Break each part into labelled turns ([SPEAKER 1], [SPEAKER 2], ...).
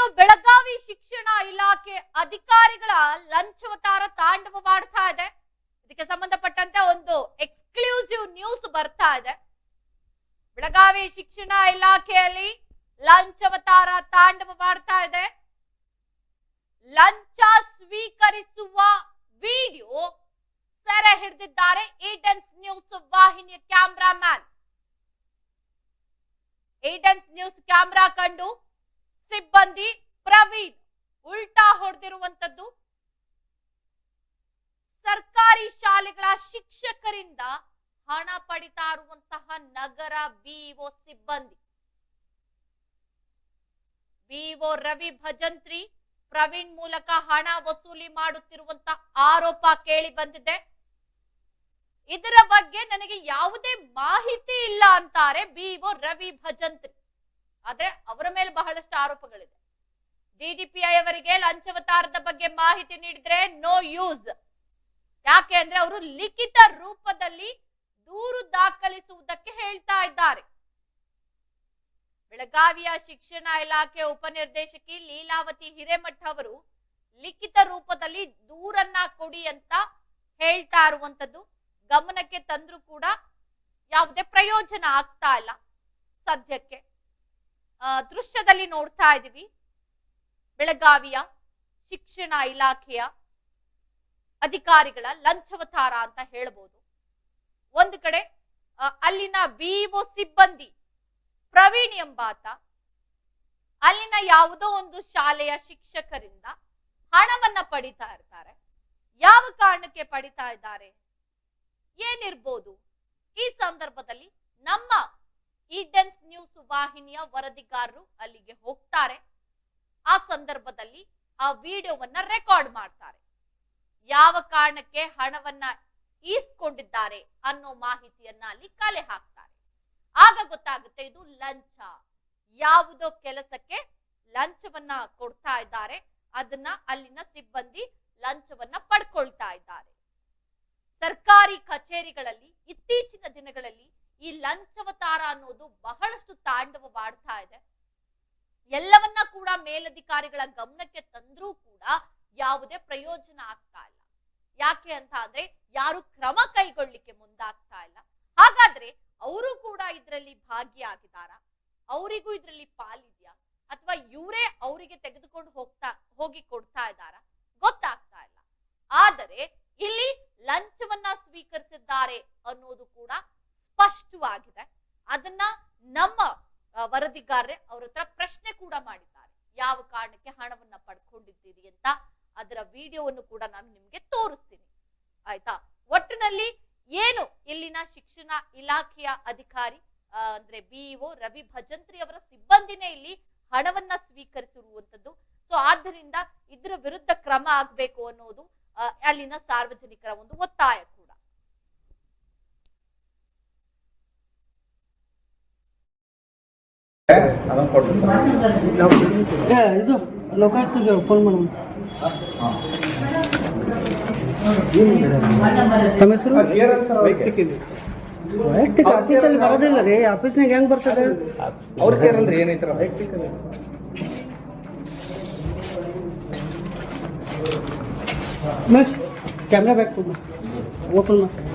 [SPEAKER 1] ಇನ್ನು ಬೆಳಗಾವಿ ಶಿಕ್ಷಣ ಇಲಾಖೆ ಅಧಿಕಾರಿಗಳ ಲಂಚವತಾರ ತಾಂಡವವಾಡ್ತಾ ಇದೆ. ಇದಕ್ಕೆ ಸಂಬಂಧಪಟ್ಟಂತೆ ಒಂದು ಎಕ್ಸ್ಕ್ಲೂಸಿವ್ ನ್ಯೂಸ್ ಬರ್ತಾ ಇದೆ. ಬೆಳಗಾವಿ ಶಿಕ್ಷಣ ಇಲಾಖೆಯಲ್ಲಿ ಲಂಚವತಾರ ತಾಂಡವವಾಡ್ತಾ ಇದೆ. ಲಂಚ ಸ್ವೀಕರಿಸುವ ವಿಡಿಯೋ ಸೆರೆ ಹಿಡಿದಿದ್ದಾರೆ. ಏಡೆನ್ಸ್ ನ್ಯೂಸ್ ವಾಹಿನಿಯ ಕ್ಯಾಮ್ರಾಮ್ಯಾನ್ ಏಡೆನ್ಸ್ ನ್ಯೂಸ್ ಕ್ಯಾಮ್ರಾ ಕಂಡು ಸಿಬ್ಬಂದಿ ಪ್ರವೀಣ್ ಉಲ್ಟಾ ಹೊಡೆದಿರುವಂತದ್ದು ಸರ್ಕಾರಿ ಶಾಲೆಗಳ ಶಿಕ್ಷಕರಿಂದ ಹಣ ಪಡಿತಾ ಇರುವಂತಹ ನಗರ ಬಿಒ ಸಿಬ್ಬಂದಿ. ಬಿಒ ರವಿ ಭಜಂತ್ರಿ ಪ್ರವೀಣ್ ಮೂಲಕ ಹಣ ವಸೂಲಿ ಮಾಡುತ್ತಿರುವಂತ ಆರೋಪ ಕೇಳಿ ಬಂದಿದೆ. ಇದರ ಬಗ್ಗೆ ನನಗೆ ಯಾವುದೇ ಮಾಹಿತಿ ಇಲ್ಲ ಅಂತಾರೆ ಬಿಒ ರವಿ ಭಜಂತ್ರಿ. ಆದ್ರೆ ಅವರ ಮೇಲೆ ಬಹಳಷ್ಟು ಆರೋಪಗಳಿದೆ. ಡಿಡಿಪಿಐ ಅವರಿಗೆ ಲಂಚವತಾರದ ಬಗ್ಗೆ ಮಾಹಿತಿ ನೀಡಿದ್ರೆ ನೋ ಯೂಸ್ ಯಾಕೆ ಅಂದ್ರೆ ಅವರು ಲಿಖಿತ ರೂಪದಲ್ಲಿ ದೂರು ದಾಖಲಿಸುವುದಕ್ಕೆ ಹೇಳ್ತಾ ಇದ್ದಾರೆ. ಬೆಳಗಾವಿಯ ಶಿಕ್ಷಣ ಇಲಾಖೆ ಉಪನಿರ್ದೇಶಕಿ ಲೀಲಾವತಿ ಹಿರೇಮಠ ಅವರು ಲಿಖಿತ ರೂಪದಲ್ಲಿ ದೂರನ್ನ ಕೊಡಿ ಅಂತ ಹೇಳ್ತಾ ಇರುವಂತದ್ದು ಗಮನಕ್ಕೆ ತಂದ್ರೂ ಕೂಡ ಯಾವುದೇ ಪ್ರಯೋಜನ ಆಗ್ತಾ ಇಲ್ಲ ಸದ್ಯಕ್ಕೆ. ದೃಶ್ಯದಲ್ಲಿ ನೋಡ್ತಾ ಇದೀವಿ ಬೆಳಗಾವಿಯ ಶಿಕ್ಷಣ ಇಲಾಖೆಯ ಅಧಿಕಾರಿಗಳ ಲಂಚವತಾರ ಅಂತ ಹೇಳ್ಬೋದು. ಒಂದು ಕಡೆ ಅಲ್ಲಿನ ಬಿಇಒ ಸಿಬ್ಬಂದಿ ಪ್ರವೀಣ್ ಎಂಬಾತ, ಅಲ್ಲಿನ ಯಾವುದೋ ಒಂದು ಶಾಲೆಯ ಶಿಕ್ಷಕರಿಂದ ಹಣವನ್ನ ಪಡಿತಾ ಇರ್ತಾರೆ. ಯಾವ ಕಾರಣಕ್ಕೆ ಪಡಿತಾ ಇದ್ದಾರೆ? ಏನಿರ್ಬೋದು? ಈ ಸಂದರ್ಭದಲ್ಲಿ ನಮ್ಮ ಈಡೆನ್ಸ್ ನ್ಯೂಸ್ ವಾಹಿನಿಯ ವರದಿಗಾರರು ಅಲ್ಲಿಗೆ ಹೋಗ್ತಾರೆ. ಆ ಸಂದರ್ಭದಲ್ಲಿ ಆ ವಿಡಿಯೋವನ್ನ ರೆಕಾರ್ಡ್ ಮಾಡ್ತಾರೆ. ಯಾವ ಕಾರಣಕ್ಕೆ ಹಣವನ್ನ ಈಸ್ಕೊಂಡಿದ್ದಾರೆ ಅನ್ನೋ ಮಾಹಿತಿಯನ್ನ ಅಲ್ಲಿ ಕಲೆ ಹಾಕ್ತಾರೆ. ಆಗ ಗೊತ್ತಾಗುತ್ತೆ ಇದು ಲಂಚ. ಯಾವುದೋ ಕೆಲಸಕ್ಕೆ ಲಂಚವನ್ನ ಕೊಡ್ತಾ ಇದ್ದಾರೆ. ಅದನ್ನ ಅಲ್ಲಿನ ಸಿಬ್ಬಂದಿ ಲಂಚವನ್ನ ಪಡ್ಕೊಳ್ತಾ ಇದ್ದಾರೆ. ಸರ್ಕಾರಿ ಕಚೇರಿಗಳಲ್ಲಿ ಇತ್ತೀಚಿನ ದಿನಗಳಲ್ಲಿ ಈ ಲಂಚವತಾರ ಅನ್ನೋದು ಬಹಳಷ್ಟು ತಾಂಡವವಾಡ್ತಾ ಇದೆ. ಎಲ್ಲವನ್ನ ಕೂಡ ಮೇಲಧಿಕಾರಿಗಳ ಗಮನಕ್ಕೆ ತಂದ್ರೂ ಕೂಡ ಯಾವುದೇ ಪ್ರಯೋಜನ ಆಗ್ತಾ ಇಲ್ಲ. ಯಾಕೆ ಅಂತ ಅಂದ್ರೆ ಯಾರು ಕ್ರಮ ಕೈಗೊಳ್ಳಿಕ್ಕೆ ಮುಂದಾಗ್ತಾ ಇಲ್ಲ. ಹಾಗಾದ್ರೆ ಅವರು ಕೂಡ ಇದರಲ್ಲಿ ಭಾಗಿಯಾಗಿದಾರ ಅವರಿಗೂ ಇದರಲ್ಲಿ ಪಾಲಿದ್ಯಾ? ಅಥವಾ ಇವರೇ ಅವರಿಗೆ ತೆಗೆದುಕೊಂಡು ಹೋಗ್ತಾ, ಹೋಗಿ ಕೊಡ್ತಾ ಇದ್ದಾರ? ಗೊತ್ತಾಗ್ತಾ ಇಲ್ಲ. ಆದರೆ ಇಲ್ಲಿ ಲಂಚವನ್ನ ಸ್ವೀಕರಿಸಿದ್ದಾರೆ ಅನ್ನೋದು ಕೂಡ ಸ್ಪಷ್ಟವಾಗಿದೆ. ಅದನ್ನ ನಮ್ಮ ವರದಿಗಾರರೆ ಅವ್ರ ಹತ್ರ ಪ್ರಶ್ನೆ ಕೂಡ ಮಾಡಿದ್ದಾರೆ. ಯಾವ ಕಾರಣಕ್ಕೆ ಹಣವನ್ನ ಪಡ್ಕೊಂಡಿದ್ದೀರಿ ಅಂತ ಅದರ ವಿಡಿಯೋವನ್ನು ಕೂಡ ನಾನು ನಿಮ್ಗೆ ತೋರಿಸ್ತೀನಿ. ಆಯ್ತಾ? ಒಟ್ಟಿನಲ್ಲಿ ಏನು ಇಲ್ಲಿನ ಶಿಕ್ಷಣ ಇಲಾಖೆಯ ಅಧಿಕಾರಿ ಅಂದ್ರೆ ಬಿಇಒ ರವಿ ಭಜಂತ್ರಿ ಅವರ ಸಿಬ್ಬಂದಿನೇ ಇಲ್ಲಿ ಹಣವನ್ನ ಸ್ವೀಕರಿಸಿರುವಂತದ್ದು. ಸೊ, ಆದ್ದರಿಂದ ಇದರ ವಿರುದ್ಧ ಕ್ರಮ ಆಗ್ಬೇಕು ಅನ್ನೋದು ಅಲ್ಲಿನ ಸಾರ್ವಜನಿಕರ ಒಂದು ಒತ್ತಾಯ ಕೂಡ
[SPEAKER 2] ಅದನ್ನ ಕೊಡ್ರಿ
[SPEAKER 3] ಏ, ಇದು ಲೋಕಾಯುಕ್ತಗೆ ಫೋನ್ ಮಾಡಿ ತಮ್ಮ ಹೆಸರು ವೈಯಕ್ತಿಕ ಆಫೀಸಲ್ಲಿ ಬರೋದಿಲ್ಲ ರೀ ಆಫೀಸ್ನಾಗ ಹೆಂಗ್ ಬರ್ತದೆ
[SPEAKER 2] ಅವ್ರ ಕೇರಲ್ರಿ ಏನೈತ್ರ
[SPEAKER 3] ಮಸ್ ಕ್ಯಾಮ್ರಾ ಬ್ಯಾಕ್ ಓಪನ್ ಮಾಡಿ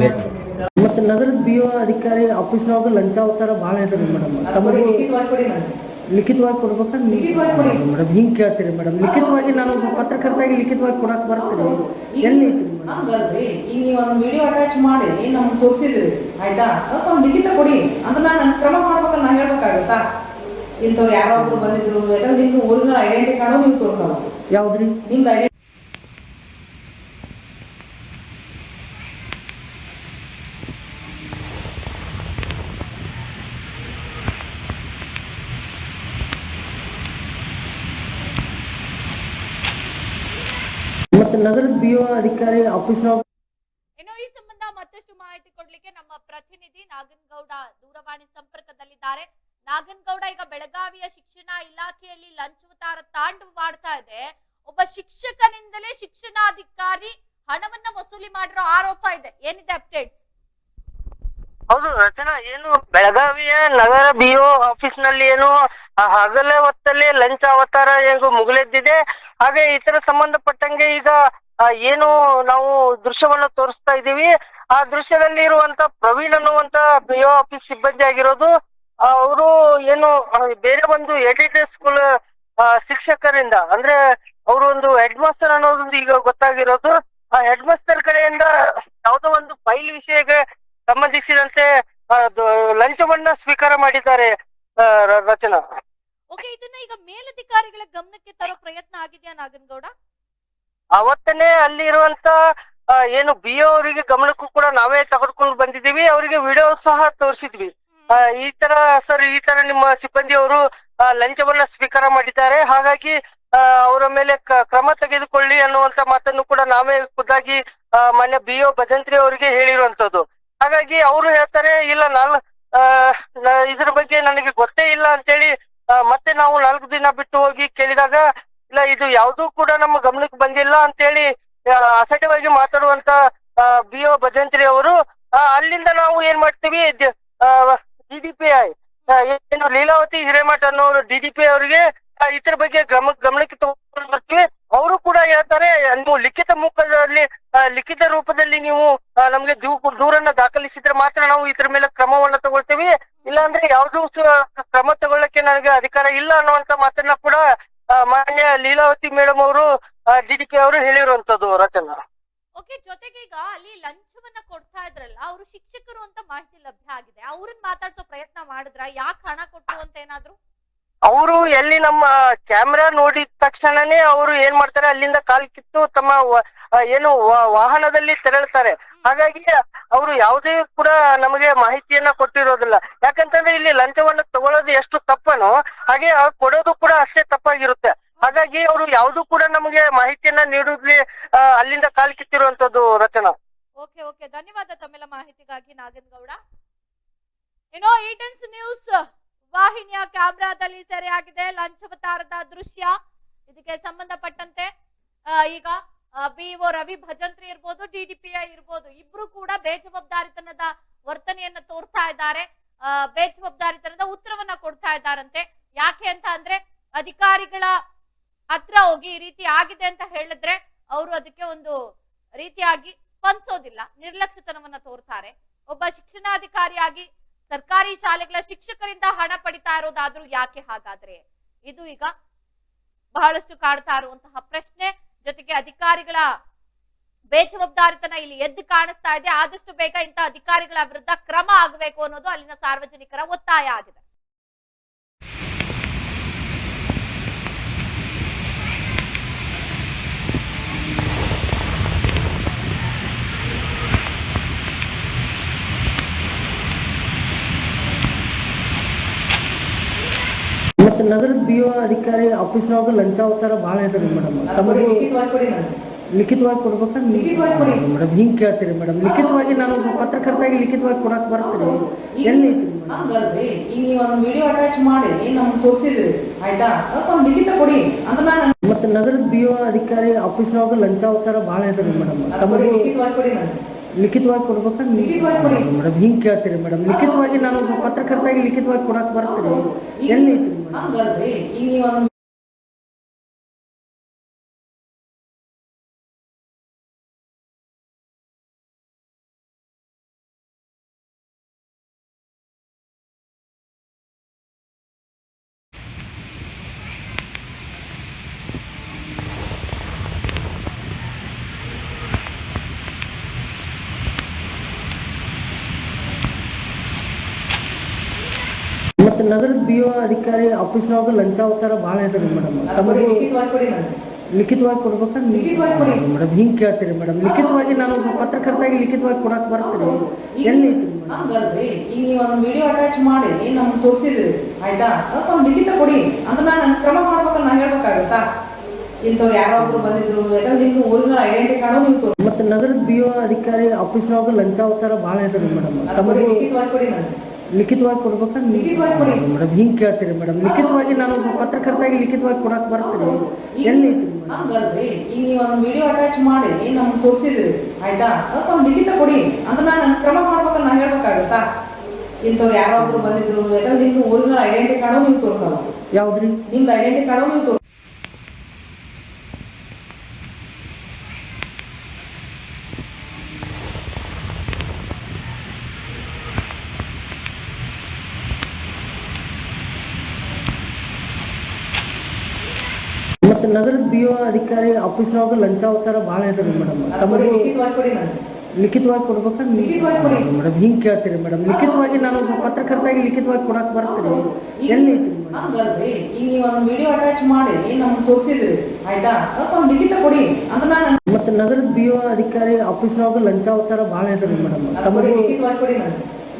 [SPEAKER 4] ಲೇಟ್
[SPEAKER 3] ಮತ್ತು ನಗರದ ಬಿ ಒ ಅಧಿಕಾರಿ ಆಫೀಸ್ನೊಳಗೆ ಲಂಚ ಅವತಾರ ಭಾಳ ಇದ್ರಿ ಮೇಡಮ್ ತಮಗೆ ಲಿಖಿತವಾಗಿ ಕೊಡ್ಬೇಕಾ? ಮೇಡಮ್ ಹಿಂಗೆ ಕೇಳ್ತೀರಿ ಮೇಡಮ್ ಲಿಖಿತವಾಗಿ ನಾನು ಪತ್ರಕರ್ತಾಗಿ ಲಿಖಿತವಾಗಿ ಕೊಡಕ್ಕೆ ಬರ್ತೀನಿ. ಎಲ್ಲಿ
[SPEAKER 5] ಈಗ ನೀವು ಒಂದು ವಿಡಿಯೋ ಅಟ್ಯಾಚ್ ಮಾಡಿ, ನಮ್ಗೆ ತೋರಿಸಿದ್ರಿ, ಆಯ್ತಾ? ಒಂದು ಲಿಖಿತ ಕೊಡಿ ಅಂದ್ರೆ ನಾನು ಕ್ರಮ ಮಾಡ್ಬೇಕಂತ ನಾನು ಹೇಳ್ಬೇಕಾಗುತ್ತಾ? ಇಂಥವ್ರು ಯಾರೋ ಒಬ್ರು ಬಂದಿದ್ರು. ಯಾಕಂದ್ರೆ ನಿಮ್ದು ಊರಿನ ಐಡೆಂಟಿ ಕಾರ್ಡು ನೀವು ತೋರಿಸಲ್ಲ
[SPEAKER 3] ಯಾವ್ದ್ರಿ?
[SPEAKER 5] ನಿಮ್ದು ಐಡೆಂಟಿ
[SPEAKER 3] ಮತ್ತು ನಗರದ ಬಿ ಒ ಅಧಿಕಾರಿ ಆಫೀಸ್ನೊಳಗೆ
[SPEAKER 1] ಇನ್ನು ಈ ಸಂಬಂಧ ಮತ್ತಷ್ಟು ಮಾಹಿತಿ ಕೊಡ್ಲಿಕ್ಕೆ ನಮ್ಮ ಪ್ರತಿನಿಧಿ ನಾಗನಗೌಡ ದೂರವಾಣಿ ಸಂಪರ್ಕದಲ್ಲಿದ್ದಾರೆ. ನಾಗನಗೌಡ ಈಗ ಬೆಳಗಾವಿಯ ಶಿಕ್ಷಣ ಇಲಾಖೆಯಲ್ಲಿ ಲಂಚವತಾರ ತಾಂಡವವಾಡ್ತಾ ಇದೆ. ಒಬ್ಬ ಶಿಕ್ಷಕನಿಂದಲೇ ಶಿಕ್ಷಣಾಧಿಕಾರಿ ಹಣವನ್ನ ವಸೂಲಿ ಮಾಡಿರೋ ಆರೋಪ ಇದೆ. ಏನಿದೆ ಅಪ್ಡೇಟ್ಸ್?
[SPEAKER 6] ಹೌದು ರಚನಾ, ಏನು ಬೆಳಗಾವಿಯ ನಗರ ಬಿಒ ಆಫೀಸ್ನಲ್ಲಿ ಏನು ಹಗಲ ಹೊತ್ತಲ್ಲಿ ಲಂಚ ಅವತಾರ ಏನು ಮುಗಿಲೆದ್ದಿದೆ. ಹಾಗೆ ಇತರ ಸಂಬಂಧಪಟ್ಟಂಗೆ ಈಗ ಏನು ನಾವು ದೃಶ್ಯವನ್ನ ತೋರಿಸ್ತಾ ಇದೀವಿ ಆ ದೃಶ್ಯದಲ್ಲಿ ಇರುವಂತ ಪ್ರವೀಣ್ ಅನ್ನುವಂತ ಬಿಒ ಆಫೀಸ್ ಸಿಬ್ಬಂದಿ ಆಗಿರೋದು ಅವರು ಏನು ಬೇರೆ ಒಂದು ಎಡಿಟೆಡ್ ಸ್ಕೂಲ್ ಶಿಕ್ಷಕರಿಂದ ಅಂದ್ರೆ ಅವರು ಒಂದು ಹೆಡ್ ಮಾಸ್ಟರ್ ಅನ್ನೋದೊಂದು ಈಗ ಗೊತ್ತಾಗಿರೋದು. ಆ ಹೆಡ್ ಮಾಸ್ಟರ್ ಕಡೆಯಿಂದ ಯಾವುದೋ ಒಂದು ಫೈಲ್ ವಿಷಯಕ್ಕೆ ಸಂಬಂಧಿಸಿದಂತೆ ಲಂಚವನ್ನ ಸ್ವೀಕಾರ ಮಾಡಿದ್ದಾರೆ ರಚನಾ.
[SPEAKER 1] ಓಕೆ ಇದನ್ನ ಈಗ ಮೇಲಧಿಕಾರಿಗಳ ಗಮನಕ್ಕೆ ತರೋ ಪ್ರಯತ್ನ ಆಗಿದೆಯಾ ನಾಗನಗೌಡ?
[SPEAKER 6] ಅವತ್ತನೇ ಅಲ್ಲಿ ಇರುವಂತ ಏನು ಬಿ ಅವರಿಗೆ ಗಮನಕ್ಕೂ ಕೂಡ ನಾವೇ ತಗೊಂಡ್ಕೊಂಡು ಬಂದಿದೀವಿ ಅವರಿಗೆ ವಿಡಿಯೋ ಸಹ ತೋರಿಸಿದ್ವಿ. ಈ ತರ ಸರ್ ಈ ತರ ನಿಮ್ಮ ಸಿಬ್ಬಂದಿಯವರು ಲಂಚವನ್ನ ಸ್ವೀಕಾರ ಮಾಡಿದ್ದಾರೆ. ಹಾಗಾಗಿ ಅವರ ಮೇಲೆ ಕ್ರಮ ತೆಗೆದುಕೊಳ್ಳಿ ಅನ್ನುವಂತ ಮಾತನ್ನು ಕೂಡ ನಾವೇ ಖುದ್ದಾಗಿ ಮಾನ್ಯ ಬಿ ಒ ಭಜಂತ್ರಿ ಅವರಿಗೆ ಹೇಳಿರುವಂತದ್ದು ಹಾಗಾಗಿ ಅವರು ಹೇಳ್ತಾರೆ, ಇಲ್ಲ, ನಾಲ್ ಇದ್ರ ಬಗ್ಗೆ ನನಗೆ ಗೊತ್ತೇ ಇಲ್ಲ ಅಂತೇಳಿ ಮತ್ತೆ ನಾವು ನಾಲ್ಕು ದಿನ ಬಿಟ್ಟು ಹೋಗಿ ಕೇಳಿದಾಗ, ಇಲ್ಲ, ಇದು ಯಾವುದೂ ಕೂಡ ನಮ್ಮ ಗಮನಕ್ಕೆ ಬಂದಿಲ್ಲ ಅಂತೇಳಿ ಹೇಳಿ ಅಸಡ್ಯವಾಗಿ ಮಾತಾಡುವಂತ ಬಿ ಒ ಭಜಂತ್ರಿ ಅವರು ಅಲ್ಲಿಂದ ನಾವು ಏನ್ ಮಾಡ್ತೀವಿ ಡಿ ಪಿ ಏನು ಲೀಲಾವತಿ ಹಿರೇಮಠ ಅನ್ನೋರು ಡಿಡಿಪಿ ಅವರಿಗೆ ಆ, ಇದ್ರ ಬಗ್ಗೆ ಗಮ ಗಮನಕ್ಕೆ ತಗೊಂಡು ಬರ್ತೀವಿ. ಅವರು ಕೂಡ ಹೇಳ್ತಾರೆ ನೀವು ಲಿಖಿತ ಮುಖದಲ್ಲಿ ಲಿಖಿತ ರೂಪದಲ್ಲಿ ನೀವು ನಮ್ಗೆ ದೂರನ್ನ ದಾಖಲಿಸಿದ್ರೆ ಮಾತ್ರ ನಾವು ಇದ್ರ ಮೇಲೆ ಕ್ರಮವನ್ನ ತಗೊಳ್ತೀವಿ. ಇಲ್ಲಾಂದ್ರೆ ಯಾವ್ದು ಕ್ರಮ ತಗೊಳ್ಳಕ್ಕೆ ನನಗೆ ಅಧಿಕಾರ ಇಲ್ಲ ಅನ್ನುವಂತ ಮಾತನ್ನ ಕೂಡ ಮಾನ್ಯ ಲೀಲಾವತಿ ಮೇಡಮ್ ಅವರು ಡಿಡಿಪಿ ಅವರು ಹೇಳಿರುವಂತದ್ದು ರಚನಾ.
[SPEAKER 1] ಓಕೆ ಜೊತೆಗೆ ಈಗ ಅಲ್ಲಿ ಲಂಚವನ್ನ ಕೊಡ್ತಾ ಇದ್ರಲ್ಲ ಅವರು ಶಿಕ್ಷಕರು ಅಂತ ಮಾಹಿತಿ ಲಭ್ಯ ಆಗಿದೆ. ಅವ್ರನ್ನ ಮಾತಾಡ್ಸೋ ಪ್ರಯತ್ನ ಮಾಡಿದ್ರ? ಯಾಕೆ ಹಣ ಕೊಟ್ರು ಅಂತ ಏನಾದ್ರು?
[SPEAKER 6] ಅವರು ಎಲ್ಲಿ ನಮ್ಮ ಕ್ಯಾಮ್ರಾ ನೋಡಿದ ತಕ್ಷಣನೇ ಅವರು ಏನ್ ಮಾಡ್ತಾರೆ? ಅಲ್ಲಿಂದ ಕಾಲ್ ಕಿತ್ತು ತಮ್ಮ ಏನು ವಾಹನದಲ್ಲಿ ತೆರಳ್ತಾರೆ. ಹಾಗಾಗಿ ಅವರು ಯಾವುದೇ ಕೂಡ ನಮಗೆ ಮಾಹಿತಿಯನ್ನ ಕೊಟ್ಟಿರೋದಿಲ್ಲ. ಯಾಕಂತಂದ್ರೆ ಇಲ್ಲಿ ಲಂಚವನ್ನ ತಗೊಳ್ಳೋದು ಎಷ್ಟು ತಪ್ಪನೋ ಹಾಗೆ ಕೊಡೋದು ಕೂಡ ಅಷ್ಟೇ ತಪ್ಪಾಗಿರುತ್ತೆ. ಹಾಗಾಗಿ ಅವರು ಯಾವ್ದು ಕೂಡ ನಮಗೆ ಮಾಹಿತಿಯನ್ನ ನೀಡುದ್ಲಿ ಅಲ್ಲಿಂದ ಕಾಲ್ ಕಿತ್ತಿರುವಂತದ್ದು ರಚನಾ.
[SPEAKER 1] Okay okay. ಧನ್ಯವಾದ ತಮ್ಮೆಲ್ಲ ಮಾಹಿತಿಗಾಗಿ ನಾಗನಗೌಡ ಏನೋ ಈಟನ್ಸ್ ನ್ಯೂಸ್ ವಾಹಿನಿಯ ಕ್ಯಾಮ್ರಾದಲ್ಲಿ ಸೆರೆಯಾಗಿದೆ. ಲಂಚವತಾರದ ದೃಶ್ಯ ಇದಕ್ಕೆ ಸಂಬಂಧಪಟ್ಟಂತೆ ಈಗ ಬಿಒ ರವಿ ಭಜಂತ್ರಿ ಇರ್ಬೋದು ಡಿಡಿಪಿಐ ಇರ್ಬೋದು, ಇಬ್ರು ಕೂಡ ಬೇಜವಾಬ್ದಾರಿತನದ ವರ್ತನೆಯನ್ನ ತೋರ್ತಾ ಇದ್ದಾರೆ. ಬೇಜವಾಬ್ದಾರಿತನದ ಉತ್ತರವನ್ನ ಕೊಡ್ತಾ ಇದ್ದಾರಂತೆ. ಯಾಕೆ ಅಂತ ಅಂದ್ರೆ, ಅಧಿಕಾರಿಗಳ ಹತ್ರ ಹೋಗಿ ಈ ರೀತಿ ಆಗಿದೆ ಅಂತ ಹೇಳಿದ್ರೆ ಅವರು ಅದಕ್ಕೆ ಒಂದು ರೀತಿಯಾಗಿ ಸ್ಪಂದಿಸೋದಿಲ್ಲ, ನಿರ್ಲಕ್ಷ್ಯತನವನ್ನ ತೋರ್ತಾರೆ. ಒಬ್ಬ ಶಿಕ್ಷಣಾಧಿಕಾರಿಯಾಗಿ ಸರ್ಕಾರಿ ಶಾಲೆಗಳ ಶಿಕ್ಷಕರಿಂದ ಹಣ ಪಡಿತಾ ಇರೋದಾದ್ರೂ ಯಾಕೆ ಹಾಗಾದ್ರೆ? ಇದು ಈಗ ಬಹಳಷ್ಟು ಕಾಡ್ತಾ ಇರುವಂತಹ ಪ್ರಶ್ನೆ. ಜೊತೆಗೆ ಅಧಿಕಾರಿಗಳ ಬೇಜವಾಬ್ದಾರಿತನ ಇಲ್ಲಿ ಎದ್ದು ಕಾಣಿಸ್ತಾ ಇದೆ. ಆದಷ್ಟು ಬೇಗ ಇಂಥ ಅಧಿಕಾರಿಗಳ ವಿರುದ್ಧ ಕ್ರಮ ಆಗಬೇಕು ಅನ್ನೋದು ಅಲ್ಲಿನ ಸಾರ್ವಜನಿಕರ ಒತ್ತಾಯ ಆಗಿದೆ
[SPEAKER 3] ಮತ್ತು ನಗರದ ಬಿ ಒ ಅಧಿಕಾರಿ ಆಫೀಸ್ನೊಳಗೆ ಲಂಚಾವತಾರ ಭಾಳ ಇದಾರೆ ಮೇಡಮ್ ತಮಗೆ
[SPEAKER 5] ಲಿಖಿತವಾಗಿ ಕೊಡಿ ನನಗೆ
[SPEAKER 3] ಲಿಖಿತವಾಗಿ ಕೊಡ್ಬೇಕಾ?
[SPEAKER 5] ಲಿಖಿತವಾಗಿ ಕೊಡಿ.
[SPEAKER 3] ಮೇಡಮ್ ಹಿಂಗೆ ಕೇಳ್ತೀರಿ ಮೇಡಮ್ ಲಿಖಿತವಾಗಿ ನಾನು ಒಬ್ಬ ಪತ್ರಕರ್ತಾಗಿ ಲಿಖಿತವಾಗಿ ಕೊಡಕ್ಕೆ ಬರ್ತೀನಿ. ಎಲ್ಲಿ ಮತ್ತೆ
[SPEAKER 5] ಹಂಗಲ್ರಿ ಈಗ ನೀವು ಒಂದು ವಿಡಿಯೋ ಅಟ್ಯಾಚ್ ಮಾಡಿ ನಮ್ಗೆ ತೋರಿಸಿದ್ರಿ ಆಯ್ತಾ? ಅದಕ್ಕೊಂದು ಲಿಖಿತ ಕೊಡಿ. ಅಂತ ನಾನು
[SPEAKER 3] ಮತ್ತು ನಗರದ ಬಿ ಒ ಅಧಿಕಾರಿ ಆಫೀಸ್ನೊಳಗೆ ಲಂಚಾವತಾರ ಭಾಳ ಇದಾರೆ ಮೇಡಮ್ ತಮಗೆ
[SPEAKER 5] ಲಿಖಿತವಾಗಿ ಕೊಡಿ ನನಗೆ
[SPEAKER 3] ಲಿಖಿತವಾಗಿ ಕೊಡ್ಬೇಕಾ?
[SPEAKER 5] ಲಿಖಿತವಾಗಿ ಕೊಡಿ.
[SPEAKER 3] ಮೇಡಮ್ ಹಿಂಗೆ ಕೇಳ್ತೀರಿ ಮೇಡಮ್. ಲಿಖಿತವಾಗಿ ನಾನು ಪತ್ರಕರ್ತಾಗಿ ಲಿಖಿತವಾಗಿ ಕೊಡಕ್ಕೆ ಬರ್ತೀನಿ. ಎಲ್ಲಿ ಐತ್ರಿ ಮೇಡಮ್? ನಗರದ ಬಿ ಒ ಅಧಿಕಾರಿ ಆಫೀಸ್ನೊಳಗೆ ಲಂಚಾವತಾರ ಭಾಳ ಇದ್ರಿ ಮೇಡಮ್ ತಮಗೆ
[SPEAKER 5] ಲಿಖಿತವಾಗಿ ಕೊಡಿ ನನಗೆ
[SPEAKER 3] ಲಿಖಿತವಾಗಿ ಕೊಡ್ಬೇಕಾ?
[SPEAKER 5] ಲಿಖಿತವಾಗಿ ಕೊಡಿ.
[SPEAKER 3] ಮೇಡಮ್ ಹಿಂಗೆ ಕೇಳ್ತೀರಿ ಮೇಡಮ್ ಲಿಖಿತವಾಗಿ ನಾನು ಒಬ್ಬ ಪತ್ರಕರ್ತಾಗಿ ಲಿಖಿತವಾಗಿ ಕೊಡಕ್ಕೆ ಬರ್ತೀನಿ. ಎಲ್ಲಿ
[SPEAKER 5] ಹಂಗಲ್ರಿ ಈಗ ನೀವು ಒಂದು ವಿಡಿಯೋ ಅಟ್ಯಾಚ್ ಮಾಡಿ ನಮ್ಗೆ ತೋರಿಸಿದ್ರಿ ಆಯ್ತಾ? ಅದಕ್ಕೊಂದು ಲಿಖಿತ ಕೊಡಿ. ಅಂದ್ರೆ ನಾನು ಕ್ರಮ ಮಾಡ್ಬೇಕಲ್ಲ ನಾನು ಹೇಳ್ಬೇಕಾಗುತ್ತಾ? ಇಂಥವ್ರು ಯಾರೋ ಒಬ್ರು ಬಂದಿದ್ರು ಯಾಕಂದ್ರೆ ನಿಮ್ದು ಒರಿಜಿನಲ್ ಐಡೆಂಟಿ ಕಾರ್ಡು ನೀವು ತೋರಿಸಿ
[SPEAKER 3] ಮತ್ತು ನಗರದ ಬಿ ಒ ಅಧಿಕಾರಿ ಆಫೀಸ್ನೊಳಗೆ ಲಂಚಾವತಾರ ಭಾಳ ಇದ್ರಿ ಮೇಡಮ್ ತಮಗೆ
[SPEAKER 5] ಲಿಖಿತವಾಗಿ ಕೊಡಿ ನನಗೆ.
[SPEAKER 3] ಲಿಖಿತವಾಗಿ ಕೊಡ್ಬೇಕಾ?
[SPEAKER 5] ಲಿಖಿತವಾಗಿ ಕೊಡಿ.
[SPEAKER 3] ಮೇಡಮ್ ಹಿಂಗೆ ಕೇಳ್ತೀರಿ ಮೇಡಮ್. ಲಿಖಿತವಾಗಿ ನಾನು ಒಬ್ಬ ಪತ್ರಕರ್ತಾಗಿ ಲಿಖಿತವಾಗಿ ಕೊಡಕ್ಕೆ ಬರ್ತೀನಿ. ಎಲ್ಲಿ
[SPEAKER 5] ಹಂಗಲ್ರಿ ಈಗ ನೀವು ಒಂದು ವಿಡಿಯೋ ಅಟ್ಯಾಚ್ ಮಾಡಿ ನಮ್ಗೆ ತೋರಿಸಿದ್ರಿ ಆಯ್ತಾ? ಅದಕ್ಕೆ ಒಂದು ಲಿಖಿತ ಕೊಡಿ. ಅಂತ ನಾನು ಕ್ರಮ ಮಾಡ್ಬೇಕಂತ ನಾನು ಹೇಳ್ಬೇಕಾಗತ್ತಾ? ಇಂಥವ್ರು ಯಾರೋ ಒಬ್ರು ಬಂದಿದ್ರು ಯಾಕಂದ್ರೆ ನಿಮ್ದು ಊರಿನ ಐಡೆಂಟಿ ಕಾರ್ಡು ನೀವು ತೋರಿಸಲ್ಲ.
[SPEAKER 3] ಯಾವ್ದ್ರಿ?
[SPEAKER 5] ನಿಮ್ದು ಐಡೆಂಟಿ ಕಾರ್ಡು ನೀವು ತೋರಿಸ
[SPEAKER 3] ಮತ್ತು ನಗರದ ಬಿ ಒ ಅಧಿಕಾರಿ ಆಫೀಸ್ನೊಳಗೆ ಲಂಚ ಅವತಾರ ಭಾಳ ಇದ್ರಿ ಮೇಡಮ್ ತಮಗೆ
[SPEAKER 5] ಲಿಖಿತವಾಗಿ ಕೊಡಿ ನನಗೆ
[SPEAKER 3] ಲಿಖಿತವಾಗಿ
[SPEAKER 5] ಕೊಡಿ.
[SPEAKER 3] ಮೇಡಮ್ ಹಿಂಗೆ ಕೇಳ್ತೀರಿ ಮೇಡಮ್ ಲಿಖಿತವಾಗಿ ನಾನು ಪತ್ರಕರ್ತಾಗಿ ಲಿಖಿತವಾಗಿ ಕೊಡಕ್ಕೆ ಬರ್ತೀರಿ ಎಲ್ಲಿ ಐತ್ರಿ
[SPEAKER 5] ಈಗ ನೀವು ಒಂದು ವಿಡಿಯೋ ಅಟ್ಯಾಚ್ ಮಾಡಿ ನಮ್ಗೆ ತೋರಿಸಿದ್ರಿ. ಆಯ್ತಾ? ಒಂದು ಲಿಖಿತ ಕೊಡಿ. ಅಂದ್ರೆ ನಾನು
[SPEAKER 3] ಮತ್ತು ನಗರದ ಬಿ ಒ ಅಧಿಕಾರಿ ಆಫೀಸ್ನೊಳಗೆ ಲಂಚ ಅವತಾರ ಭಾಳ ಇದ್ರಿ ಮೇಡಮ್ ತಮಗೆ
[SPEAKER 5] ಲಿಖಿತವಾಗಿ ಕೊಡಿ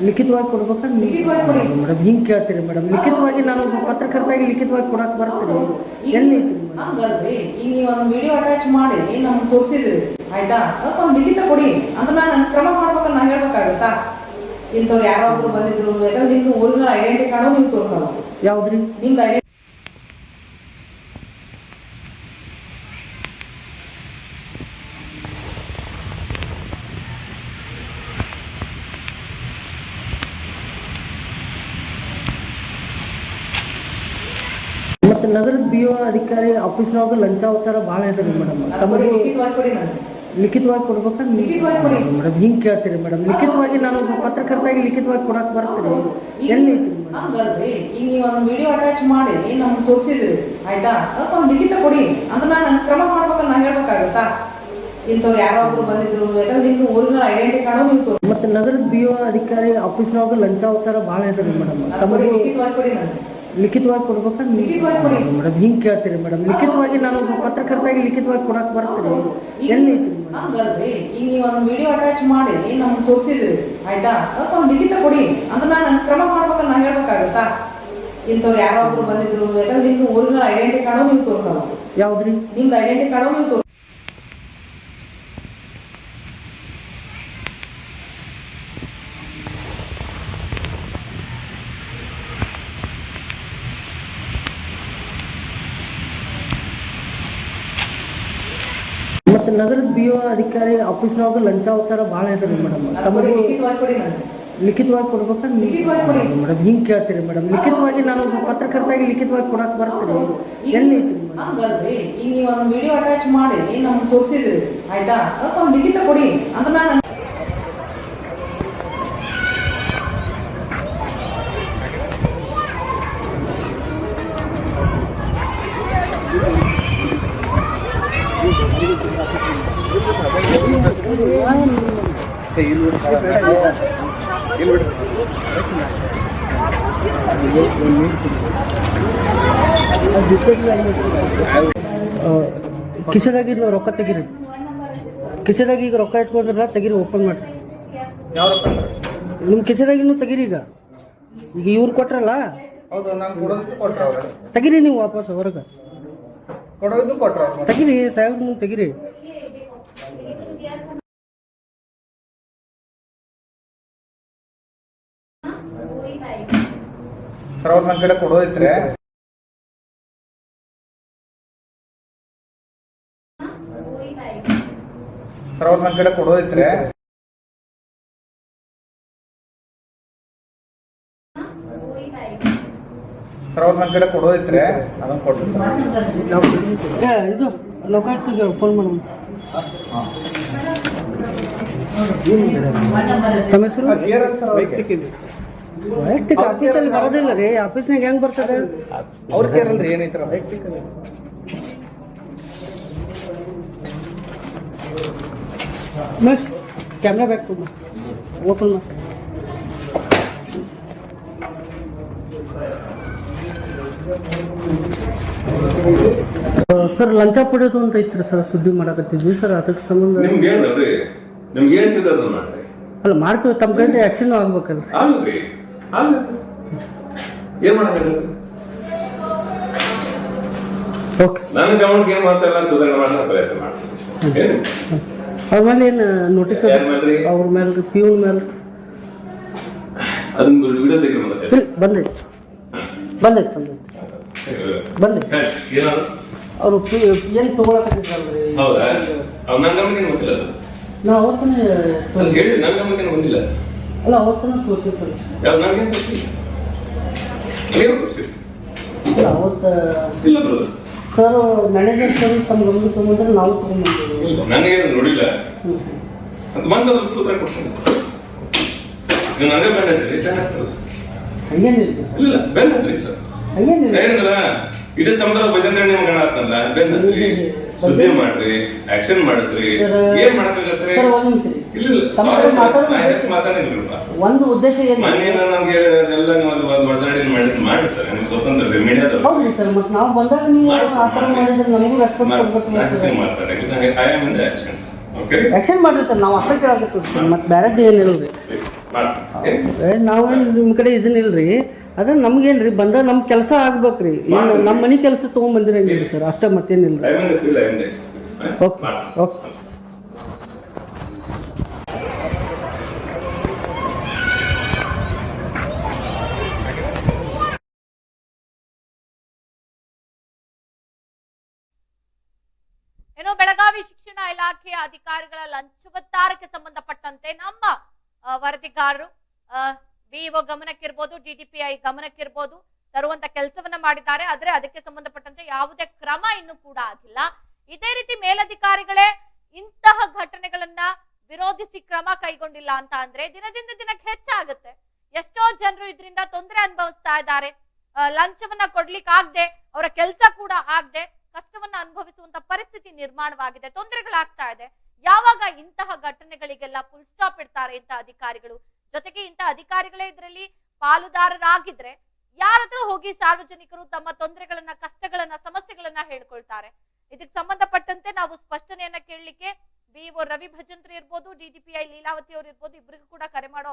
[SPEAKER 3] ಲಿಖಿತವಾಗಿ ಕೊಡ್ಬೇಕಾ?
[SPEAKER 5] ಲಿಖಿತವಾಗಿ ಕೊಡಿ.
[SPEAKER 3] ಮೇಡಮ್ ಹಿಂಗೆ ಕೇಳ್ತೀರಿ ಮೇಡಮ್. ಲಿಖಿತವಾಗಿ ನಾನು ಒಬ್ಬ ಪತ್ರಕರ್ತಾಗಿ ಲಿಖಿತವಾಗಿ ಕೊಡಕ್ಕೆ ಬರ್ತೀನಿ. ಎಲ್ಲಿ
[SPEAKER 5] ಹಂಗಲ್ರಿ ಈಗ ನೀವು ಒಂದು ವಿಡಿಯೋ ಅಟ್ಯಾಚ್ ಮಾಡಿ ನಮ್ಗೆ ತೋರಿಸಿದ್ರಿ ಆಯ್ತಾ? ಅದಕ್ಕೆ ಒಂದು ಲಿಖಿತ ಕೊಡಿ. ಅಂದ್ರೆ ನಾನು ಕ್ರಮ ಮಾಡ್ಬೇಕಂತ ನಾನು ಹೇಳ್ಬೇಕಾಗತ್ತಾ? ಇಂಥವ್ರು ಯಾರೋ ಒಬ್ರು ಬಂದಿದ್ರು ಯಾಕಂದ್ರೆ ನಿಮ್ದು ಊರಿನ ಐಡೆಂಟಿ ಕಾರ್ಡು ನೀವು ತೋರಿಸಲ್ಲ.
[SPEAKER 3] ಯಾವ್ದ್ರಿ?
[SPEAKER 5] ನಿಮ್ದು ಐಡೆಂಟಿ
[SPEAKER 3] ಮತ್ತು ನಗರದ ಬಿ ಒ ಅಧಿಕಾರಿ ಆಫೀಸ್ನೊಳಗೆ ಲಂಚ ಅವತಾರ ಭಾಳ ಇದ್ರಿ ಮೇಡಮ್ ತಮಗೆ
[SPEAKER 5] ಲಿಖಿತವಾಗಿ ಕೊಡಿ ನನಗೆ
[SPEAKER 3] ಲಿಖಿತವಾಗಿ ಕೊಡ್ಬೇಕಾ?
[SPEAKER 5] ಲಿಖಿತವಾಗಿ ಕೊಡಿ.
[SPEAKER 3] ಮೇಡಮ್ ಹಿಂಗೆ ಕೇಳ್ತೀರಿ ಮೇಡಮ್ ಲಿಖಿತವಾಗಿ ನಾನು ಪತ್ರಕರ್ತಾಗಿ ಲಿಖಿತವಾಗಿ ಕೊಡಕ್ಕೆ ಬರ್ತೀರಿ ಎಲ್ಲಿ
[SPEAKER 5] ಹಂಗಲ್ರಿ ಈಗ ನೀವು ಒಂದು ವಿಡಿಯೋ ಅಟ್ಯಾಚ್ ಮಾಡಿ ನಮ್ಗೆ ತೋರಿಸಿದ್ರಿ ಆಯ್ತಾ? ಅದಕ್ಕೆ ಒಂದು ಲಿಖಿತ ಕೊಡಿ. ಅಂದ್ರೆ ನಾನು ಕ್ರಮ ಮಾಡ್ಬೇಕಂತ ನಾನು ಹೇಳ್ಬೇಕಾಗತ್ತಾ? ಇಂಥವ್ರು ಯಾರೋ ಒಬ್ರು ಬಂದಿದ್ರು ಯಾಕಂದ್ರೆ ನಿಮ್ದು ಊರಿನ ಐಡೆಂಟಿ ಕಾರ್ಡು ನೀವು ತೋರಿಸ
[SPEAKER 3] ಮತ್ತು ನಗರದ ಬಿ ಒ ಅಧಿಕಾರಿ ಆಫೀಸ್ನೊಳಗೆ ಲಂಚ ಅವತಾರ ಭಾಳ ಇದ್ರಿ ಮೇಡಮ್ ತಮಗೆ
[SPEAKER 5] ಲಿಖಿತವಾಗಿ ಕೊಡಿ ನನಗೆ.
[SPEAKER 3] ಲಿಖಿತವಾಗಿ ಕೊಡ್ಬೇಕಾ?
[SPEAKER 5] ಲಿಖಿತವಾಗಿ ಕೊಡಿ.
[SPEAKER 3] ಮೇಡಮ್ ಹಿಂಗೆ ಕೇಳ್ತೀರಿ ಮೇಡಮ್ ಲಿಖಿತವಾಗಿ ನಾನು ಪತ್ರಕರ್ತಾಗಿ ಲಿಖಿತವಾಗಿ ಕೊಡಕ್ಕೆ ಬರ್ತೀನಿ. ಎಲ್ಲಿ
[SPEAKER 5] ಹಂಗಲ್ರಿ ಈಗ ನೀವು ಒಂದು ವಿಡಿಯೋ ಅಟ್ಯಾಚ್ ಮಾಡಿ ನಮ್ಗೆ ತೋರಿಸಿದ್ರಿ ಆಯ್ತಾ? ಅದಕ್ಕೆ ಒಂದು ಲಿಖಿತ ಕೊಡಿ. ಅಂದ್ರೆ ನಾನು ಕ್ರಮ ಮಾಡ್ಬೇಕಂತ ನಾನು ಹೇಳ್ಬೇಕಾಗತ್ತಾ? ಇಂಥವ್ರು ಯಾರೋ ಒಬ್ರು ಬಂದಿದ್ರು ಯಾಕಂದ್ರೆ ನಿಮ್ದು ಊರಿನ ಐಡೆಂಟಿ ಕಾರ್ಡು ನೀವು ತೋರಿಸಲ್ಲ.
[SPEAKER 3] ಯಾವ್ದ್ರಿ?
[SPEAKER 5] ನಿಮ್ದು ಐಡೆಂಟಿ ಕಾರ್ಡು ನೀವು ತೋರಿಸ
[SPEAKER 3] ಮತ್ತು ನಗರದ ಬಿ ಒ ಅಧಿಕಾರಿ ಆಫೀಸ್ನೊಳಗೆ ಲಂಚ ಅವತಾರ ಭಾಳ ರೀ ಮೇಡಮ್ ತಮಗೆ
[SPEAKER 5] ಲಿಖಿತವಾಗಿ ಕೊಡಿ.
[SPEAKER 3] ಕೊಡ್ಬೇಕಾ. ಮೇಡಮ್ ಹಿಂಗೆ ಕೇಳ್ತೀರಿ ಮೇಡಮ್ ಲಿಖಿತವಾಗಿ ನಾನು ಪತ್ರಕರ್ತಾಗಿ ಲಿಖಿತವಾಗಿ ಕೊಡಕ್ಕೆ ಬರ್ತೀರಿ ಎಲ್ಲಿ
[SPEAKER 5] ಈಗ ನೀವು ಒಂದು ವಿಡಿಯೋ ಅಟ್ಯಾಚ್ ಮಾಡಿ ನಮ್ಗೆ ತೋರಿಸಿದ್ರಿ ಆಯ್ತಾ? ಲಿಖಿತ ಕೊಡಿ ಅಂತ ನಾನು
[SPEAKER 3] ಕಿಸೆದಾಗ ಇದು ರೊಕ್ಕ ತೆಗೀರಿ. ಕಿಸೆದಾಗ ಈಗ ರೊಕ್ಕ ಇಟ್ಕೊಂಡ್ರಲ್ಲ ತೆಗೀರಿ ಓಪನ್ ಮಾಡಿ.
[SPEAKER 2] ಯಾವ ರೊಕ್ಕ
[SPEAKER 3] ನಿಮ್ಮ ಕಿಸೆದಾಗಿನೂ ತೆಗೀರಿ ಈಗ. ಈಗ ಇವ್ರು ಕೊಟ್ರಲ್ಲ?
[SPEAKER 2] ಹೌದು ನಾನು ಕೊಡೋದು ಕೊಟ್ರ ಅವ್ರ.
[SPEAKER 3] ತೆಗೀರಿ ನೀವು ವಾಪಸ್ ಹೊರಗೆ.
[SPEAKER 2] ಕೊಡೋದು ಕೊಟ್ರ ಅವ್ರು.
[SPEAKER 3] ತೆಗೀರಿ ಸಾಹೇಬ್ ಮುಂದೆ ತೆಗೀರಿ.
[SPEAKER 2] ಸರ್ ಅವ್ರು ನನ್ನ ಕಡೆ ಸರ್ ಅವ್ರು ನನ್ನ ಕಡೆ ಕೊಡೋದಿತ್ರಿ. ಸರ್ ಅವ್ರು ನನ್ನ ಕಡೆ ಕೊಡೋದಿತ್ರಿ. ಅದನ್ನ ಕೊಡ್ರಿ ಸರ್
[SPEAKER 3] ಇದು ಫೋನ್ ಮಾಡೋಣ ತಮ್ಮ ಹೆಸರು?
[SPEAKER 2] ಸರ್ ಅವ್ರಿಗೆ.
[SPEAKER 3] ವೈಯಕ್ತಿಕ ಆಫೀಸಲ್ಲಿ ಬರೋದಿಲ್ಲ ರೀ. ಆಫೀಸ್ನಾಗ ಹೆಂಗ್ ಬರ್ತದೆ?
[SPEAKER 2] ಅವ್ರ ಕೇರಲ್ರಿ ಏನೈತ್ರ ವೈಯಕ್ತಿಕ
[SPEAKER 3] ಮಸ್ ಕ್ಯಾಮ್ರಾ ಬ್ಯಾಕ್ ತುಂಬ ಓಪನ್ ಮಾಡಿ ಸರ್ ಲಂಚ ಪಡೆಯೋದು ಅಂತ ಐತ್ರಿ ಸರ್ ಸುದ್ದಿ ಮಾಡಕತ್ತಿದ್ವಿ. ಸರ್ ಅದಕ್ಕೆ ಸಂಬಂಧ
[SPEAKER 7] ನಿಮ್ಗೆ ಏನಲ್ರಿ ಅದನ್ನ ಮಾಡ್ರಿ
[SPEAKER 3] ಅಲ್ಲ ಮಾಡ್ತೀವಿ ತಮ್ಮ ಕಡೆಯಿಂದ ಆ್ಯಕ್ಷನ್ ಆಗ್ಬೇಕಲ್ರಿ.
[SPEAKER 7] ಆಗ್ಲಿ ಏನ್ ಮಾಡಬೇಕು?
[SPEAKER 3] ಓಕೆ
[SPEAKER 7] ನನ್ನ ಗಮನಕ್ಕೆ ಏನ್ ಮಾಡ್ತಾ ಇಲ್ಲ ಸುಧಾರಣೆ ಮಾಡ್ತಾ ಪ್ರಯತ್ನ ಮಾಡ್ತೀನಿ. ಏನು?
[SPEAKER 3] ಅವ್ರ ಮೇಲೆ ಏನು ನೋಟಿಸ್? ಅವ್ರ ಮೇಲೆ ಪ್ಯೂನ್ ಮೇಲೆ
[SPEAKER 7] ಅದನ್ನ ವಿಡಿಯೋ ತೆಗೆದು
[SPEAKER 3] ಬಂದೈತೆ ಬಂದೈತೆ ಬಂದೈತೆ ಬಂದೆ
[SPEAKER 7] ಏನಾದ್ರು?
[SPEAKER 3] ಅವರು ಏನು ತೊಗೊಳಕತ್ತಿದ್ರಲ್ರಿ?
[SPEAKER 7] ಹೌದಾ? ಅವ್ರು ನನ್ನ ಗಮನಕ್ಕೆ ಗೊತ್ತಿಲ್ಲ
[SPEAKER 3] ನಾ ಅವತ್ತನೇ
[SPEAKER 7] ಅದು ಹೇಳಿ ನನ್ನ ಗಮನಕ್ಕೆ ಬಂದಿಲ್ಲ
[SPEAKER 3] ಅಲ್ಲ ಅವತ್ತನೇ ತೋರಿಸಿರ್ತಾರೆ
[SPEAKER 7] ಯಾವ್ದು ನನಗೇನು ತೋರಿಸಿ ಏನು ತೋರಿಸಿ
[SPEAKER 3] ಇಲ್ಲ ಅವತ್ತು
[SPEAKER 7] ಇಲ್ಲ ಬ್ರದರ್
[SPEAKER 3] ಸರ್ ಮ್ಯಾನೇಜರ್ ಸರ್ ತಮ್ಮ ಗಮನ ತಗೊಂಡ್ರೆ ನಾವು ತೊಗೊಂಡ್ಬಂದಿದ್ದೀವಿ
[SPEAKER 7] ನನಗೆ ನನಗೇನು ನೋಡಿಲ್ಲ. ಅಂತ ಬಂದದ್ರ ಉತ್ತರ ಕೊಡ್ತೀನಿ. ನೀವು ನನಗೆ ಬೆನ್ನ ಹತ್ತಿರಿ ಬೆನ್ನ ಹತ್ತಿರಲ್ಲ.
[SPEAKER 3] ಹಂಗೇನಿಲ್ಲ.
[SPEAKER 7] ಇಲ್ಲ ಬೆನ್ನ ಹತ್ತಿರಿ ಸರ್. ಇಡೀ ಸಮುದ್ರ ಭಜನೆ ನಿಮ್ ಹತ್ತಿರಿ ಸುದ್ದಿ ಮಾಡ್ರಿ ಆಕ್ಷನ್ ಮಾಡಿಸ್ರಿ.
[SPEAKER 3] ಸರ್,
[SPEAKER 7] ಏನ್ ಮಾಡ್ಬೇಕಾಗತ್ತೆ
[SPEAKER 3] ಸರ್ ಒಂದ್ ನಿಮಿಷ
[SPEAKER 7] ಇಲ್ಲ
[SPEAKER 3] ಒಂದು ಉದ್ದೇಶ ಏನು?
[SPEAKER 7] ಮೊನ್ನೆ ನಾನು ನಮ್ಗೆ ಎಲ್ಲ ನೀವು ಒಂದು ಹೊಡೆದಾಡಿ ಮಾಡಿ ಮಾಡಿ ಸರ್ ನಿಮ್ ಸ್ವತಂತ್ರ
[SPEAKER 3] ಹೌದ್ರಿ ಸರ್ ಮತ್ತೆ ನಾವು ಬಂದಾಗ ನೀವು
[SPEAKER 7] ಮಾಡಿ
[SPEAKER 3] ಮಾಡಿದ್ರೆ ನಮಗೂ ಕೊಡ್ಬೇಕು
[SPEAKER 7] ಆಕ್ಷನ್ ಮಾಡ್ತಾರೆ I am in the actions okay
[SPEAKER 3] action ಮಾಡ್ರಿ ಸರ್ ನಾವು ಅಷ್ಟೇ ಕೇಳಕತ್ತೀವಿ ಸರ್ ಮತ್ತೆ ಬೇರೆದ್ದು ಏನಿಲ್ಲ ರೀ ನಾವೇನು ನಿಮ್ಮ ಕಡೆ ಇದನ್ನಿಲ್ರಿ ನಮ್ಗೇನು ನಮ್ಗೇನ್ರಿ ಬಂದ ನಮ್ಮ ಕೆಲಸ ಆಗ್ಬೇಕ್ರಿ. ಏನು ನಮ್ಮ ಮನೆ ಕೆಲಸ ತೊಗೊಂಬಂದಿರಂಗಿಲ್ಲ ಸರ್ ಅಷ್ಟೇ ಮತ್ತೇನಿಲ್ಲ. ಓಕೆ ಓಕೆ
[SPEAKER 1] ಏನೋ ಬೆಳಗಾವಿ ಶಿಕ್ಷಣ ಇಲಾಖೆ ಅಧಿಕಾರಿಗಳ ಲಂಚವತ್ತಾರಕ್ಕೆ ಸಂಬಂಧಪಟ್ಟಂತೆ ನಮ್ಮ ಆ, ವರದಿಗಾರರು ಬಿಇಒ ಗಮನಕ್ಕಿರ್ಬೋದು ಡಿಡಿಪಿಐ ಗಮನಕ್ಕಿರ್ಬೋದು, ತರುವಂತ ಕೆಲಸವನ್ನ ಮಾಡಿದ್ದಾರೆ. ಆದ್ರೆ ಅದಕ್ಕೆ ಸಂಬಂಧಪಟ್ಟಂತೆ ಯಾವುದೇ ಕ್ರಮ ಇನ್ನೂ ಕೂಡ ಆಗಿಲ್ಲ. ಇದೇ ರೀತಿ ಮೇಲಧಿಕಾರಿಗಳೇ ಇಂತಹ ಘಟನೆಗಳನ್ನ ವಿರೋಧಿಸಿ ಕ್ರಮ ಕೈಗೊಂಡಿಲ್ಲ ಅಂತ ಅಂದ್ರೆ ದಿನದಿಂದ ದಿನಕ್ಕೆ ಹೆಚ್ಚಾಗುತ್ತೆ. ಎಷ್ಟೋ ಜನರು ಇದರಿಂದ ತೊಂದರೆ ಅನುಭವಿಸ್ತಾ ಇದ್ದಾರೆ. ಲಂಚವನ್ನ ಕೊಡ್ಲಿಕ್ಕೆ ಆಗದೆ ಅವರ ಕೆಲಸ ಕೂಡ ಆಗದೆ, ಕಷ್ಟವನ್ನ ಅನುಭವಿಸುವಂತ ಪರಿಸ್ಥಿತಿ ನಿರ್ಮಾಣವಾಗಿದೆ, ತೊಂದರೆಗಳಾಗ್ತಾ ಇದೆ. ಯಾವಾಗ ಇಂತಹ ಘಟನೆಗಳಿಗೆಲ್ಲ ಫುಲ್ ಸ್ಟಾಪ್ ಇಡ್ತಾರೆ ಅಂತ ಅಧಿಕಾರಿಗಳು? ಜೊತೆಗೆ ಇಂತ ಅಧಿಕಾರಿಗಳೇ ಇದರಲ್ಲಿ ಪಾಲುದಾರರಾಗಿದ್ರೆ ಯಾರತ್ರ ಹೋಗಿ ಸಾರ್ವಜನಿಕರು ತಮ್ಮ ತೊಂದರೆಗಳನ್ನ, ಕಷ್ಟಗಳನ್ನ, ಸಮಸ್ಯೆಗಳನ್ನ ಹೇಳ್ಕೊಳ್ತಾರೆ. ಇದಕ್ಕೆ ಸಂಬಂಧಪಟ್ಟಂತೆ ನಾವು ಸ್ಪಷ್ಟನೆಯನ್ನ ಕೇಳಲಿಕ್ಕೆ ಬಿಇಒ ರವಿ ಭಜಂತ್ರಿ ಇರ್ಬೋದು ಡಿಜಿಪಿಐ ಲೀಲಾವತಿ ಅವ್ರು ಇರ್ಬೋದು ಇಬ್ಬರಿಗೂ ಕೂಡ ಕರೆ ಮಾಡೋ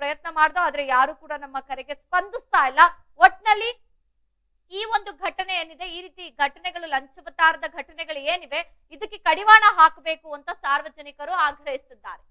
[SPEAKER 1] ಪ್ರಯತ್ನ ಮಾಡ್ದೋ, ಆದ್ರೆ ಯಾರು ಕೂಡ ನಮ್ಮ ಕರೆಗೆ ಸ್ಪಂದಿಸ್ತಾ ಇಲ್ಲ. ಒಟ್ನಲ್ಲಿ ಈ ಒಂದು ಘಟನೆ ಏನಿದೆ, ಈ ರೀತಿ ಘಟನೆಗಳು ಲಂಚವತಾರದ ಘಟನೆಗಳು ಏನಿವೆ, ಇದಕ್ಕೆ ಕಡಿವಾಣ ಹಾಕಬೇಕು ಅಂತ ಸಾರ್ವಜನಿಕರು ಆಗ್ರಹಿಸಿದ್ದಾರೆ.